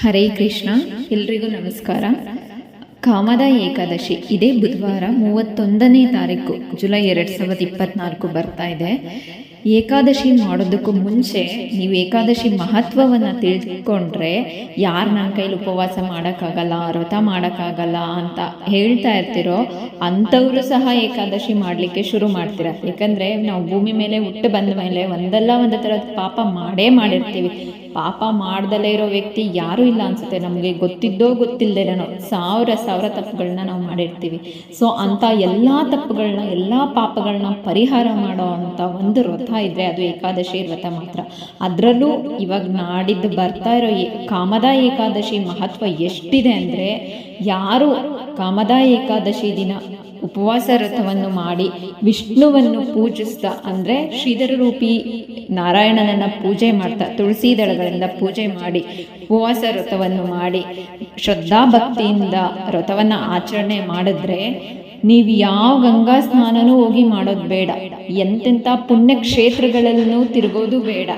ಹರೇ ಕೃಷ್ಣ, ಎಲ್ರಿಗೂ ನಮಸ್ಕಾರ. ಕಾಮದ ಏಕಾದಶಿ, ಇದೇ ಬುಧವಾರ ಮೂವತ್ತೊಂದನೇ ತಾರೀಕು, ಜುಲೈ ಎರಡು ಸಾವಿರದ ಇಪ್ಪತ್ನಾಲ್ಕು ಬರ್ತಾ ಇದೆ. ಏಕಾದಶಿ ಮಾಡೋದಕ್ಕೂ ಮುಂಚೆ ನೀವು ಏಕಾದಶಿ ಮಹತ್ವವನ್ನು ತಿಳ್ಕೊಂಡ್ರೆ ಯಾರು ನನ್ನ ಕೈಲಿ ಉಪವಾಸ ಮಾಡೋಕ್ಕಾಗಲ್ಲ, ವ್ರತ ಮಾಡೋಕ್ಕಾಗಲ್ಲ ಅಂತ ಹೇಳ್ತಾ ಇರ್ತಿರೋ, ಅಂಥವರು ಸಹ ಏಕಾದಶಿ ಮಾಡಲಿಕ್ಕೆ ಶುರು ಮಾಡ್ತೀರ. ಯಾಕಂದರೆ ನಾವು ಭೂಮಿ ಮೇಲೆ ಹುಟ್ಟು ಬಂದ ಮೇಲೆ ಒಂದಲ್ಲ ಒಂದು ಥರದ ಪಾಪ ಮಾಡೇ ಮಾಡಿರ್ತೀವಿ. ಪಾಪ ಮಾಡ್ದಲೇ ಇರೋ ವ್ಯಕ್ತಿ ಯಾರೂ ಇಲ್ಲ ಅನ್ಸುತ್ತೆ. ನಮಗೆ ಗೊತ್ತಿದ್ದೋ ಗೊತ್ತಿಲ್ಲದೇನೋ ಸಾವಿರ ಸಾವಿರ ತಪ್ಪುಗಳನ್ನ ನಾವು ಮಾಡಿರ್ತೀವಿ. ಸೊ ಅಂಥ ಎಲ್ಲ ತಪ್ಪುಗಳನ್ನ ಎಲ್ಲ ಪಾಪಗಳನ್ನ ಪರಿಹಾರ ಮಾಡೋ ಅಂಥ ಒಂದು ವ್ರತ ಇದ್ರೆ ಅದು ಏಕಾದಶಿ ವ್ರತ ಮಾತ್ರ. ಅದರಲ್ಲೂ ಇವಾಗ ನಾಡಿದ್ದು ಬರ್ತಾ ಇರೋ ಕಾಮದ ಏಕಾದಶಿ ಮಹತ್ವ ಎಷ್ಟಿದೆ ಅಂದರೆ ಯಾರು ಕಾಮದ ಏಕಾದಶಿ ದಿನ ಉಪವಾಸ ರಥವನ್ನು ಮಾಡಿ ವಿಷ್ಣುವನ್ನು ಪೂಜಿಸ್ತಾ, ಅಂದರೆ ಶ್ರೀಧರ ರೂಪಿ ನಾರಾಯಣನನ್ನ ಪೂಜೆ ಮಾಡ್ತಾ, ತುಳಸಿ ದಳಗಳಿಂದ ಪೂಜೆ ಮಾಡಿ ಉಪವಾಸ ವ್ರತವನ್ನು ಮಾಡಿ ಶ್ರದ್ಧಾ ಭಕ್ತಿಯಿಂದ ಆಚರಣೆ ಮಾಡಿದ್ರೆ ನೀವು ಯಾವ ಗಂಗಾ ಸ್ನಾನನೂ ಹೋಗಿ ಮಾಡೋದು ಬೇಡ. ಎಂತೆಂಥ ಪುಣ್ಯ ಕ್ಷೇತ್ರಗಳಲ್ಲೂ ತಿರುಗೋದು ಬೇಡ.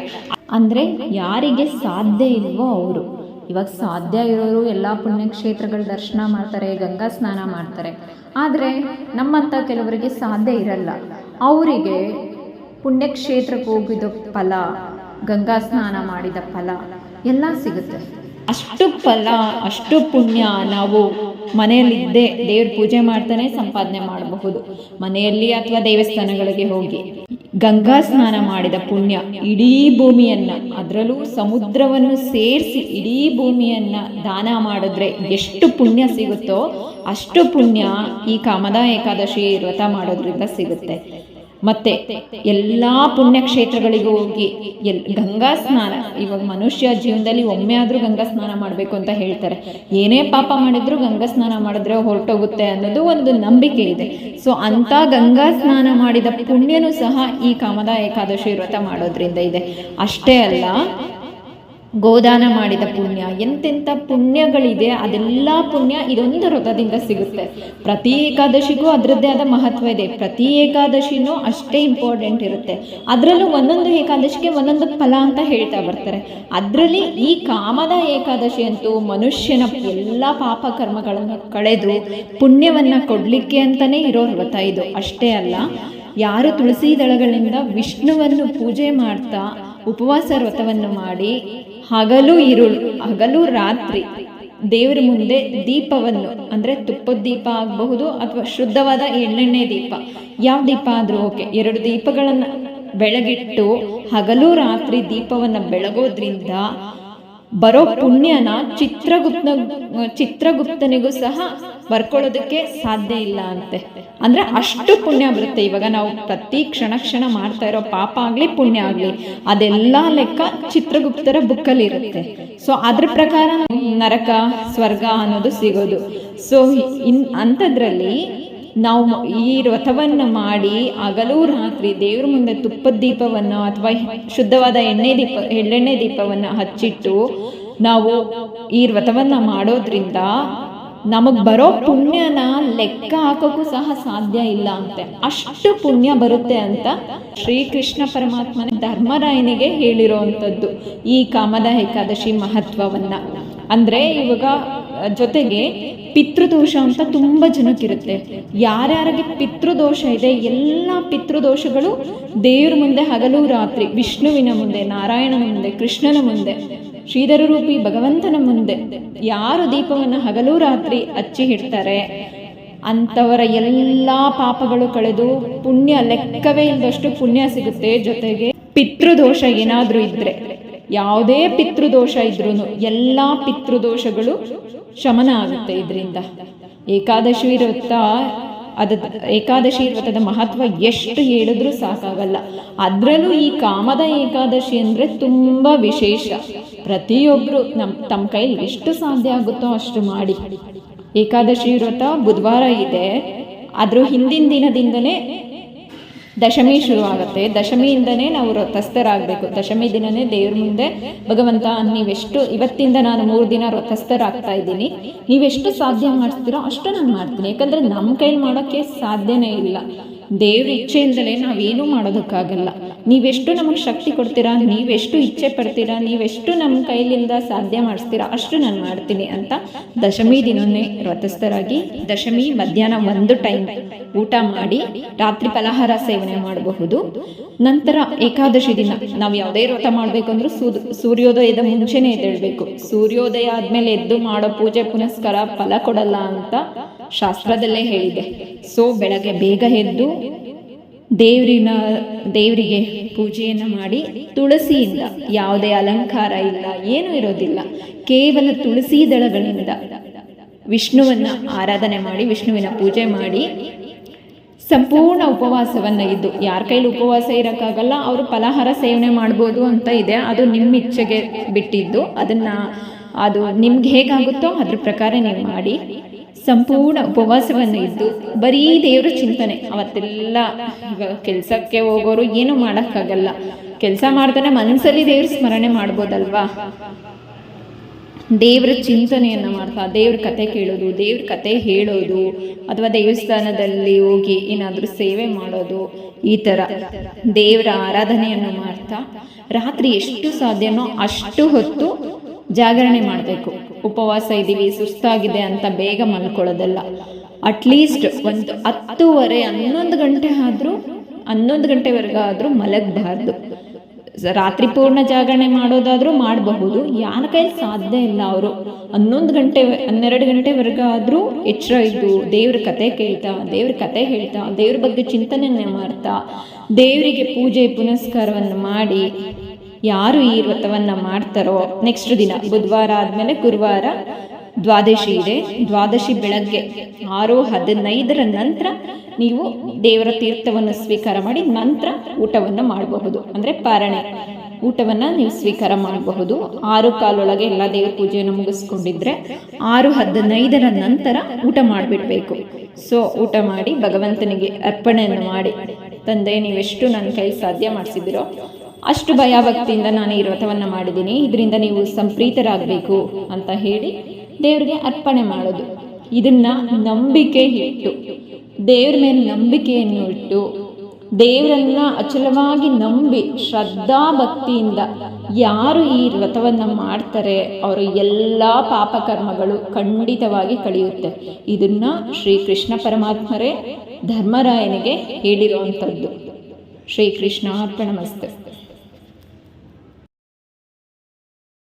ಅಂದರೆ ಯಾರಿಗೆ ಸಾಧ್ಯ ಇಲ್ವೋ ಅವರು. ಇವಾಗ ಸಾಧ್ಯ ಇರೋರು ಎಲ್ಲ ಪುಣ್ಯಕ್ಷೇತ್ರಗಳ ದರ್ಶನ ಮಾಡ್ತಾರೆ, ಗಂಗಾ ಸ್ನಾನ ಮಾಡ್ತಾರೆ. ಆದರೆ ನಮ್ಮಂಥ ಕೆಲವರಿಗೆ ಸಾಧ್ಯ ಇರಲ್ಲ. ಅವರಿಗೆ ಪುಣ್ಯಕ್ಷೇತ್ರಕ್ಕೆ ಹೋಗಿದ ಫಲ, ಗಂಗಾ ಸ್ನಾನ ಮಾಡಿದ ಫಲ ಎಲ್ಲ ಸಿಗುತ್ತೆ. ಅಷ್ಟು ಫಲ, ಅಷ್ಟು ಪುಣ್ಯ ನಾವು ಮನೆಯಲ್ಲಿದ್ದೇ, ದೇವ್ರ ಪೂಜೆ ಮಾಡ್ತಾನೆ ಸಂಪಾದನೆ ಮಾಡಬಹುದು. ಮನೆಯಲ್ಲಿ ಅಥವಾ ದೇವಸ್ಥಾನಗಳಿಗೆ ಹೋಗಿ. ಗಂಗಾ ಸ್ನಾನ ಮಾಡಿದ ಪುಣ್ಯ ಇಡೀ ಭೂಮಿಯನ್ನ, ಅದರಲ್ಲೂ ಸಮುದ್ರವನ್ನು ಸೇರಿಸಿ ಇಡೀ ಭೂಮಿಯನ್ನ ದಾನ ಮಾಡಿದ್ರೆ ಎಷ್ಟು ಪುಣ್ಯ ಸಿಗುತ್ತೋ ಅಷ್ಟು ಪುಣ್ಯ ಈ ಕಾಮದ ಏಕಾದಶಿ ವ್ರತ ಮಾಡೋದ್ರಿಂದ ಸಿಗುತ್ತೆ. ಮತ್ತೆ ಎಲ್ಲ ಪುಣ್ಯಕ್ಷೇತ್ರಗಳಿಗೂ ಹೋಗಿ ಎಲ್ ಗಂಗಾ ಸ್ನಾನ, ಇವಾಗ ಮನುಷ್ಯ ಜೀವನದಲ್ಲಿ ಒಮ್ಮೆ ಆದರೂ ಗಂಗಾ ಸ್ನಾನ ಮಾಡಬೇಕು ಅಂತ ಹೇಳ್ತಾರೆ. ಏನೇ ಪಾಪ ಮಾಡಿದ್ರು ಗಂಗಾ ಸ್ನಾನ ಮಾಡಿದ್ರೆ ಹೊರಟೋಗುತ್ತೆ ಅನ್ನೋದು ಒಂದು ನಂಬಿಕೆ ಇದೆ. ಸೊ ಅಂಥ ಗಂಗಾ ಸ್ನಾನ ಮಾಡಿದ ಪುಣ್ಯನೂ ಸಹ ಈ ಕಾಮದ ಏಕಾದಶಿ ವ್ರತ ಮಾಡೋದ್ರಿಂದ ಇದೆ. ಅಷ್ಟೇ ಅಲ್ಲ ಗೋದಾನ ಮಾಡಿದ ಪುಣ್ಯ. ಎಂತೆಂಥ ಪುಣ್ಯಗಳಿದೆ. ಅದೆಲ್ಲ ಪುಣ್ಯ ಇದೊಂದು ವ್ರತದಿಂದ ಸಿಗುತ್ತೆ. ಪ್ರತಿ ಏಕಾದಶಿಗೂ ಅದರದ್ದೇ ಆದ ಮಹತ್ವ ಇದೆ. ಪ್ರತಿ ಏಕಾದಶಿನೂ ಅಷ್ಟೇ ಇಂಪಾರ್ಟೆಂಟ್ ಇರುತ್ತೆ. ಅದರಲ್ಲೂ ಒಂದೊಂದು ಏಕಾದಶಿಗೆ ಒಂದೊಂದು ಫಲ ಅಂತ ಹೇಳ್ತಾ ಬರ್ತಾರೆ. ಅದರಲ್ಲಿ ಈ ಕಾಮದ ಏಕಾದಶಿ ಅಂತೂ ಮನುಷ್ಯನ ಎಲ್ಲ ಪಾಪ ಕರ್ಮಗಳನ್ನು ಕಳೆದು ಪುಣ್ಯವನ್ನು ಕೊಡಲಿಕ್ಕೆ ಅಂತಲೇ ಇರೋ ವ್ರತ ಇದು. ಅಷ್ಟೇ ಅಲ್ಲ, ಯಾರು ತುಳಸಿ ದಳಗಳಿಂದ ವಿಷ್ಣುವನ್ನು ಪೂಜೆ ಮಾಡ್ತಾ ಉಪವಾಸ ವ್ರತವನ್ನು ಮಾಡಿ ಹಗಲು ಇರುಳು, ಹಗಲು ರಾತ್ರಿ. ದೇವರ ಮುಂದೆ ದೀಪವನ್ನು, ಅಂದರೆ ತುಪ್ಪದ ದೀಪ ಆಗಬಹುದು ಅಥವಾ ಶುದ್ಧವಾದ ಎಳ್ಳೆಣ್ಣೆ ದೀಪ. ಯಾವ ದೀಪ ಆದರೂ ಓಕೆ, ಎರಡು ದೀಪಗಳನ್ನು ಬೆಳಗಿಟ್ಟು ಹಗಲು ರಾತ್ರಿ ದೀಪವನ್ನು ಬೆಳಗೋದ್ರಿಂದ ಬರೋ ಪುಣ್ಯನ ಚಿತ್ರಗುಪ್ತ ಚಿತ್ರಗುಪ್ತನಿಗೂ ಸಹ ಬರ್ಕೊಳ್ಳೋದಕ್ಕೆ ಸಾಧ್ಯ ಇಲ್ಲ ಅಂತೆ. ಅಂದ್ರೆ ಅಷ್ಟು ಪುಣ್ಯ ಬರುತ್ತೆ. ಇವಾಗ ನಾವು ಪ್ರತಿ ಕ್ಷಣ ಕ್ಷಣ ಮಾಡ್ತಾ ಇರೋ ಪಾಪ ಆಗಲಿ, ಪುಣ್ಯ ಆಗಲಿ, ಅದೆಲ್ಲ ಲೆಕ್ಕ ಚಿತ್ರಗುಪ್ತರ ಬುಕ್ಕಲ್ಲಿ ಇರುತ್ತೆ. ಸೊ ಅದ್ರ ಪ್ರಕಾರ ನರಕ, ಸ್ವರ್ಗ ಅನ್ನೋದು ಸಿಗೋದು. ಸೊ ಇನ್ ಅಂಥದ್ರಲ್ಲಿ ನಾವು ಈ ವ್ರತವನ್ನು ಮಾಡಿ ಹಗಲು ರಾತ್ರಿ ದೇವ್ರ ಮುಂದೆ ತುಪ್ಪದ ದೀಪವನ್ನು ಅಥವಾ ಶುದ್ಧವಾದ ಎಣ್ಣೆ ದೀಪ, ಎಳ್ಳೆಣ್ಣೆ ದೀಪವನ್ನು ಹಚ್ಚಿಟ್ಟು ನಾವು ಈ ವ್ರತವನ್ನು ಮಾಡೋದ್ರಿಂದ ನಮಗೆ ಬರೋ ಪುಣ್ಯನ ಲೆಕ್ಕ ಹಾಕೋಕ್ಕೂ ಸಹ ಸಾಧ್ಯ ಇಲ್ಲ ಅಂತೆ. ಅಷ್ಟು ಪುಣ್ಯ ಬರುತ್ತೆ ಅಂತ ಶ್ರೀಕೃಷ್ಣ ಪರಮಾತ್ಮನ ಧರ್ಮರಾಯನಿಗೆ ಹೇಳಿರೋ ಅಂಥದ್ದು ಈ ಕಾಮದ ಏಕಾದಶಿ ಮಹತ್ವವನ್ನ. ಅಂದ್ರೆ ಇವಾಗ ಜೊತೆಗೆ ಪಿತೃದೋಷ ಅಂತ ತುಂಬ ಜನಕ್ಕಿರುತ್ತೆ. ಯಾರ್ಯಾರಿಗೆ ಪಿತೃದೋಷ ಇದೆ, ಎಲ್ಲ ಪಿತೃದೋಷಗಳು ದೇವ್ರ ಮುಂದೆ ಹಗಲು ರಾತ್ರಿ, ವಿಷ್ಣುವಿನ ಮುಂದೆ, ನಾರಾಯಣನ ಮುಂದೆ, ಕೃಷ್ಣನ ಮುಂದೆ, ಶ್ರೀಧರ ರೂಪಿ, ಭಗವಂತನ ಮುಂದೆ ಯಾರು ದೀಪವನ್ನು ಹಗಲು ರಾತ್ರಿ ಹಚ್ಚಿ ಇಡ್ತಾರೆ? ಅಂಥವರ ಎಲ್ಲ ಪಾಪಗಳು ಕಳೆದು ಪುಣ್ಯ ಲೆಕ್ಕವೇ ಇಲ್ಲದಷ್ಟು ಪುಣ್ಯ ಸಿಗುತ್ತೆ. ಜೊತೆಗೆ ಪಿತೃದೋಷ ಏನಾದರೂ ಇದ್ರೆ ಯಾವುದೇ ಪಿತೃದೋಷ ಇದ್ರೂ ಎಲ್ಲ ಪಿತೃದೋಷಗಳು ಶಮನ ಆಗುತ್ತೆ ಇದರಿಂದ. ಏಕಾದಶಿ ವ್ರತ, ಅದ, ಏಕಾದಶಿ ವ್ರತದ ಮಹತ್ವ ಎಷ್ಟು ಹೇಳಿದ್ರೂ ಸಾಕಾಗಲ್ಲ. ಅದರಲ್ಲೂ ಈ ಕಾಮದ ಏಕಾದಶಿ ಅಂದರೆ ತುಂಬ ವಿಶೇಷ. ಪ್ರತಿಯೊಬ್ಬರು ನಮ್ಮ ತಮ್ಮ ಕೈಲಿ ಎಷ್ಟು ಸಾಧ್ಯ ಆಗುತ್ತೋ ಅಷ್ಟು ಮಾಡಿ. ಏಕಾದಶಿ ವ್ರತ ಬುಧವಾರ ಇದೆ. ಅದ್ರ ಹಿಂದಿನ ದಿನದಿಂದನೇ ದಶಮಿ ಶುರುವಾಗುತ್ತೆ. ದಶಮಿಯಿಂದನೇ ನಾವು ವ್ರತಸ್ಥರಾಗಬೇಕು ದಶಮಿ ದಿನನೇ ದೇವ್ರ ಮುಂದೆ ಭಗವಂತ, ನೀವೆಷ್ಟು, ಇವತ್ತಿಂದ ನಾನು ಮೂರು ದಿನ ವ್ರತಸ್ಥರಾಗ್ತಾ ಇದ್ದೀನಿ. ನೀವೆಷ್ಟು ಸಾಧ್ಯ ಮಾಡ್ತೀರೋ ಅಷ್ಟು ನಾನು ಮಾಡ್ತೀನಿ. ಯಾಕಂದರೆ ನಮ್ಮ ಕೈಲಿ ಮಾಡೋಕ್ಕೆ ಸಾಧ್ಯನೇ ಇಲ್ಲ. ದೇವ್ರ ಇಚ್ಛೆಯಿಂದಲೇ ನಾವೇನು ಮಾಡೋದಕ್ಕಾಗಲ್ಲ. ನೀವೆಷ್ಟು ನಮಗೆ ಶಕ್ತಿ ಕೊಡ್ತೀರಾ, ನೀವೆಷ್ಟು ಇಚ್ಛೆ ಪಡ್ತೀರಾ, ನೀವೆಷ್ಟು ನಮ್ಮ ಕೈಲಿಂದ ಸಾಧ್ಯ ಮಾಡಿಸ್ತೀರಾ ಅಷ್ಟು ನಾನು ಮಾಡ್ತೀನಿ ಅಂತ ದಶಮಿ ದಿನವೇ ವ್ರತಸ್ಥರಾಗಿ ದಶಮಿ ಮಧ್ಯಾಹ್ನ ಒಂದು ಟೈಮ್ ಊಟ ಮಾಡಿ ರಾತ್ರಿ ಫಲಹಾರ ಸೇವನೆ ಮಾಡಬಹುದು. ನಂತರ ಏಕಾದಶಿ ದಿನ ನಾವು ಯಾವುದೇ ವ್ರತ ಮಾಡಬೇಕು ಅಂದ್ರೆ ಸೂದ್, ಸೂರ್ಯೋದಯದ ಮುಂಚೆನೇ ಎದ್ದೇಳಬೇಕು. ಸೂರ್ಯೋದಯ ಆದಮೇಲೆ ಎದ್ದು ಮಾಡೋ ಪೂಜೆ ಪುನಸ್ಕಾರ ಫಲ ಕೊಡಲ್ಲ ಅಂತ ಶಾಸ್ತ್ರದಲ್ಲೇ ಹೇಳಿದೆ. ಸೊ ಬೆಳಗ್ಗೆ ಬೇಗ ಎದ್ದು ದೇವರಿನ, ದೇವರಿಗೆ ಪೂಜೆಯನ್ನು ಮಾಡಿ ತುಳಸಿಯಿಂದ ಯಾವುದೇ ಅಲಂಕಾರ ಇಲ್ಲ, ಏನೂ ಇರೋದಿಲ್ಲ. ಕೇವಲ ತುಳಸಿ ದಳಗಳಿಂದ ವಿಷ್ಣುವನ್ನ ಆರಾಧನೆ ಮಾಡಿ, ವಿಷ್ಣುವಿನ ಪೂಜೆ ಮಾಡಿ ಸಂಪೂರ್ಣ ಉಪವಾಸವನ್ನು ಇದ್ದು, ಯಾರ ಕೈಲಿ ಉಪವಾಸ ಇರೋಕ್ಕಾಗಲ್ಲ, ಅವರು ಫಲಹಾರ ಸೇವನೆ ಮಾಡ್ಬೋದು ಅಂತ ಇದೆ. ಅದು ನಿಮ್ಮ ಇಚ್ಛೆಗೆ ಬಿಟ್ಟಿದ್ದು, ಅದನ್ನು, ಅದು ನಿಮ್ಗೆ ಹೇಗಾಗುತ್ತೋ ಅದ್ರ ಪ್ರಕಾರ ನೀವು ಮಾಡಿ. ಸಂಪೂರ್ಣ ಉಪವಾಸವನ್ನು ಇದ್ದು ಬರೀ ದೇವರ ಚಿಂತನೆ. ಅವತ್ತೆಲ್ಲ ಈಗ ಕೆಲಸಕ್ಕೆ ಹೋಗೋರು ಏನು ಮಾಡೋಕ್ಕಾಗಲ್ಲ. ಕೆಲಸ ಮಾಡ್ತಾನೆ ಮನಸ್ಸಲ್ಲಿ ದೇವ್ರ ಸ್ಮರಣೆ ಮಾಡ್ಬೋದಲ್ವಾ? ದೇವರ ಚಿಂತನೆಯನ್ನು ಮಾಡ್ತಾ, ದೇವ್ರ ಕತೆ ಕೇಳೋದು, ದೇವ್ರ ಕತೆ ಹೇಳೋದು, ಅಥವಾ ದೇವಸ್ಥಾನದಲ್ಲಿ ಹೋಗಿ ಏನಾದರೂ ಸೇವೆ ಮಾಡೋದು, ಈ ಥರ ದೇವರ ಆರಾಧನೆಯನ್ನು ಮಾಡ್ತಾ ರಾತ್ರಿ ಎಷ್ಟು ಸಾಧ್ಯನೋ ಅಷ್ಟು ಹೊತ್ತು ಜಾಗರಣೆ ಮಾಡಬೇಕು. ಉಪವಾಸ ಇದ್ದೀವಿ, ಸುಸ್ತಾಗಿದೆ ಅಂತ ಬೇಗ ಮಲ್ಕೊಳ್ಳೋದಲ್ಲ. ಅಟ್ಲೀಸ್ಟ್ ಒಂದು ಹತ್ತುವರೆ, ಹನ್ನೊಂದು ಗಂಟೆ ಆದರೂ, ಹನ್ನೊಂದು ಗಂಟೆವರೆಗಾದರೂ ಮಲಗಬಾರ್ದು. ರಾತ್ರಿ ಪೂರ್ಣ ಜಾಗರಣೆ ಮಾಡೋದಾದರೂ ಮಾಡಬಹುದು. ಯಾರ ಕೈಲಿ ಸಾಧ್ಯ ಇಲ್ಲ ಅವರು. ಹನ್ನೊಂದು ಗಂಟೆ, ಹನ್ನೆರಡು ಗಂಟೆವರೆಗಾದರೂ ಎಚ್ಚರ ಇದ್ದು, ದೇವ್ರ ಕತೆ ಕೇಳ್ತಾ, ದೇವ್ರ ಕತೆ ಹೇಳ್ತಾ, ದೇವ್ರ ಬಗ್ಗೆ ಚಿಂತನೆಯನ್ನೇ ಮಾಡ್ತಾ, ದೇವರಿಗೆ ಪೂಜೆ, ಪುನಸ್ಕಾರವನ್ನು ಮಾಡಿ ಯಾರು ಈ ವ್ರತವನ್ನು ಮಾಡ್ತಾರೋ ನೆಕ್ಸ್ಟ್ ದಿನ, ಬುಧವಾರ ಆದಮೇಲೆ ಗುರುವಾರ ದ್ವಾದಶಿ ಇದೆ. ದ್ವಾದಶಿ ಬೆಳಗ್ಗೆ ಆರು ಹದಿನೈದರ ನಂತರ ನೀವು ದೇವರ ತೀರ್ಥವನ್ನು ಸ್ವೀಕಾರ ಮಾಡಿ ನಂತರ ಊಟವನ್ನು ಮಾಡಬಹುದು. ಅಂದರೆ ಪಾರಣೆ. ಊಟವನ್ನು ನೀವು ಸ್ವೀಕಾರ ಮಾಡಬಹುದು. ಆರು ಕಾಲೊಳಗೆ ಎಲ್ಲ ದೇವರ ಪೂಜೆಯನ್ನು ಮುಗಿಸ್ಕೊಂಡಿದ್ರೆ ಆರು ಹದಿನೈದರ ನಂತರ ಊಟ ಮಾಡಿಬಿಡ್ಬೇಕು. ಸೊ ಊಟ ಮಾಡಿ ಭಗವಂತನಿಗೆ ಅರ್ಪಣೆಯನ್ನು ಮಾಡಿ, ತಂದೆ, ನೀವೆಷ್ಟು ನನ್ನ ಕೈ ಸಾಧ್ಯ ಮಾಡಿಸಿದಿರೋ ಅಷ್ಟು ಭಯಭಕ್ತಿಯಿಂದ ನಾನು ಈ ವ್ರತವನ್ನು ಮಾಡಿದ್ದೀನಿ. ಇದರಿಂದ ನೀವು ಸಂಪ್ರೀತರಾಗಬೇಕು ಅಂತ ಹೇಳಿ ದೇವರಿಗೆ ಅರ್ಪಣೆ ಮಾಡೋದು. ಇದನ್ನ ನಂಬಿಕೆ ಇಟ್ಟು, ದೇವ್ರ ಮೇಲೆ ನಂಬಿಕೆಯನ್ನು ಇಟ್ಟು, ದೇವರನ್ನ ಅಚಲವಾಗಿ ನಂಬಿ ಶ್ರದ್ಧಾ ಭಕ್ತಿಯಿಂದ ಯಾರು ಈ ವ್ರತವನ್ನು ಮಾಡ್ತಾರೆ, ಅವರ ಎಲ್ಲ ಪಾಪಕರ್ಮಗಳು ಖಂಡಿತವಾಗಿ ಕಳೆಯುತ್ತೆ. ಇದನ್ನ ಶ್ರೀಕೃಷ್ಣ ಪರಮಾತ್ಮರೇ ಧರ್ಮರಾಯನಿಗೆ ಹೇಳಿರುವಂಥದ್ದು ಶ್ರೀಕೃಷ್ಣ ಅರ್ಪಣಮಸ್ತು